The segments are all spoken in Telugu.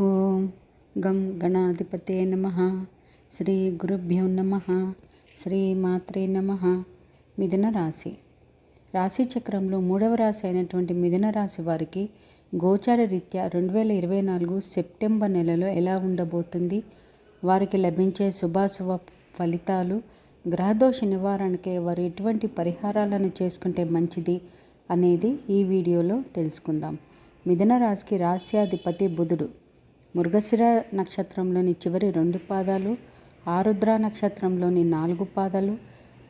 ఓం గం గణాధిపతే నమ. శ్రీ గురుభ్యో నమ. శ్రీ మాత్రే నమ. మిథున రాశి. రాశి చక్రంలో మూడవ రాశి అయినటువంటి మిథున రాశి వారికి గోచార రీత్యా రెండు వేల ఇరవై నాలుగు సెప్టెంబర్ నెలలో ఎలా ఉండబోతుంది? వారికి లభించే శుభాశుభ ఫలితాలు గ్రహదోష నివారణకే వారు ఎటువంటి పరిహారాలను చేసుకుంటే మంచిది అనేది ఈ వీడియోలో తెలుసుకుందాం. మిథున రాశికి రాశ్యాధిపతి బుధుడు. మృగశిర నక్షత్రంలోని చివరి రెండు పాదాలు ఆరుద్ర నక్షత్రంలోని నాలుగు పాదాలు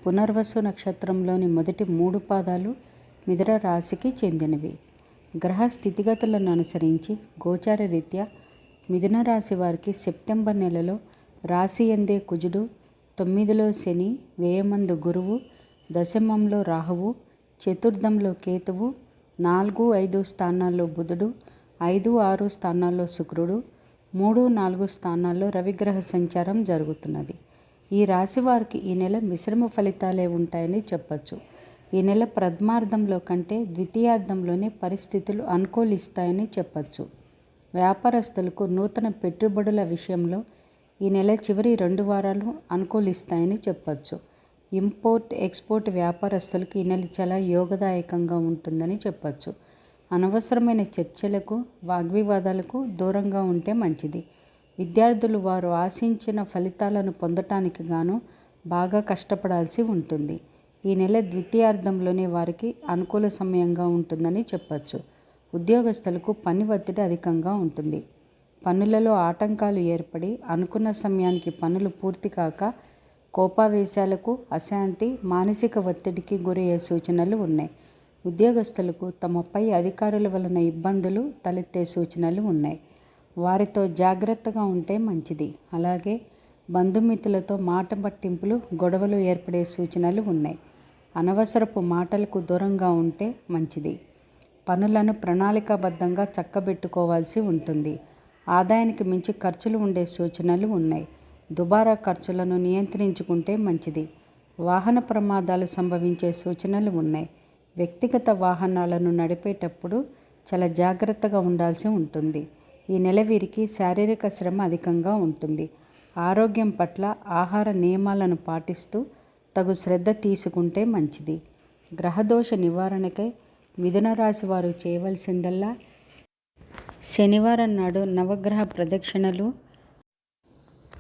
పునర్వసు నక్షత్రంలోని మొదటి మూడు పాదాలు మిథున రాశికి చెందినవి. గ్రహ స్థితిగతులను అనుసరించి గోచార రీత్యా మిథున రాశి వారికి సెప్టెంబర్ నెలలో రాశి ఎందే కుజుడు తొమ్మిదిలో శని వేయమందు గురువు దశమంలో రాహువు చతుర్థంలో కేతువు నాలుగు ఐదు స్థానాల్లో బుధుడు ఐదు ఆరు స్థానాల్లో శుక్రుడు మూడు నాలుగు స్థానాల్లో రవిగ్రహ సంచారం జరుగుతున్నది. ఈ రాశి వారికి ఈ నెల మిశ్రమ ఫలితాలే ఉంటాయని చెప్పచ్చు. ఈ నెల ప్రథమార్థంలో కంటే ద్వితీయార్థంలోనే పరిస్థితులు అనుకూలిస్తాయని చెప్పచ్చు. వ్యాపారస్తులకు నూతన పెట్టుబడుల విషయంలో ఈ నెల చివరి రెండు వారాలు అనుకూలిస్తాయని చెప్పచ్చు. ఇంపోర్ట్ ఎక్స్పోర్ట్ వ్యాపారస్తులకు ఈ నెల చాలా యోగదాయకంగా ఉంటుందని చెప్పచ్చు. అనవసరమైన చర్చలకు వాగ్వివాదాలకు దూరంగా ఉంటే మంచిది. విద్యార్థులు వారు ఆశించిన ఫలితాలను పొందటానికి గాను బాగా కష్టపడాల్సి ఉంటుంది. ఈ నెల ద్వితీయార్థంలోనే వారికి అనుకూల సమయంగా ఉంటుందని చెప్పచ్చు. ఉద్యోగస్తులకు పని ఒత్తిడి అధికంగా ఉంటుంది. పనులలో ఆటంకాలు ఏర్పడి అనుకున్న సమయానికి పనులు పూర్తి కాక కోపావేశాలకు అశాంతి మానసిక ఒత్తిడికి గురయ్యే సూచనలు ఉన్నాయి. ఉద్యోగస్తులకు తమపై అధికారుల వలన ఇబ్బందులు తలెత్తే సూచనలు ఉన్నాయి. వారితో జాగ్రత్తగా ఉంటే మంచిది. అలాగే బంధుమిత్రులతో మాట పట్టింపులు గొడవలు ఏర్పడే సూచనలు ఉన్నాయి. అనవసరపు మాటలకు దూరంగా ఉంటే మంచిది. పనులను ప్రణాళికాబద్ధంగా చక్కబెట్టుకోవాల్సి ఉంటుంది. ఆదాయానికి మించి ఖర్చులు ఉండే సూచనలు ఉన్నాయి. దుబారా ఖర్చులను నియంత్రించుకుంటే మంచిది. వాహన ప్రమాదాలు సంభవించే సూచనలు ఉన్నాయి. వ్యక్తిగత వాహనాలను నడిపేటప్పుడు చాలా జాగ్రత్తగా ఉండాల్సి ఉంటుంది. ఈ నెల వీరికి శారీరక శ్రమ అధికంగా ఉంటుంది. ఆరోగ్యం పట్ల ఆహార నియమాలను పాటిస్తూ తగు శ్రద్ధ తీసుకుంటే మంచిది. గ్రహదోష నివారణకై మిథున రాశి వారు చేయవలసిందల్లా శనివారం నాడు నవగ్రహ ప్రదక్షిణలు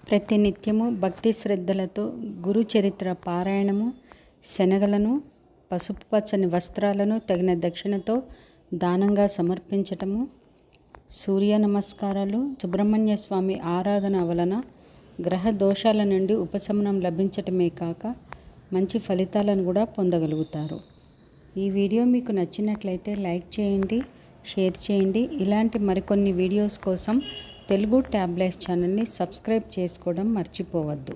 ప్రతినిత్యము భక్తి శ్రద్ధలతో గురు చరిత్ర పారాయణము శనగలను పసుపు పచ్చని వస్త్రాలను తగిన దక్షిణతో దానంగా సమర్పించటము సూర్య నమస్కారాలు సుబ్రహ్మణ్య స్వామి ఆరాధన వలన గ్రహ దోషాల నుండి ఉపశమనం లభించటమే కాక మంచి ఫలితాలను కూడా పొందగలుగుతారు. ఈ వీడియో మీకు నచ్చినట్లయితే లైక్ చేయండి షేర్ చేయండి. ఇలాంటి మరికొన్ని వీడియోస్ కోసం తెలుగు ట్యాబ్లెట్స్ ఛానల్ని సబ్స్క్రైబ్ చేసుకోవడం మర్చిపోవద్దు.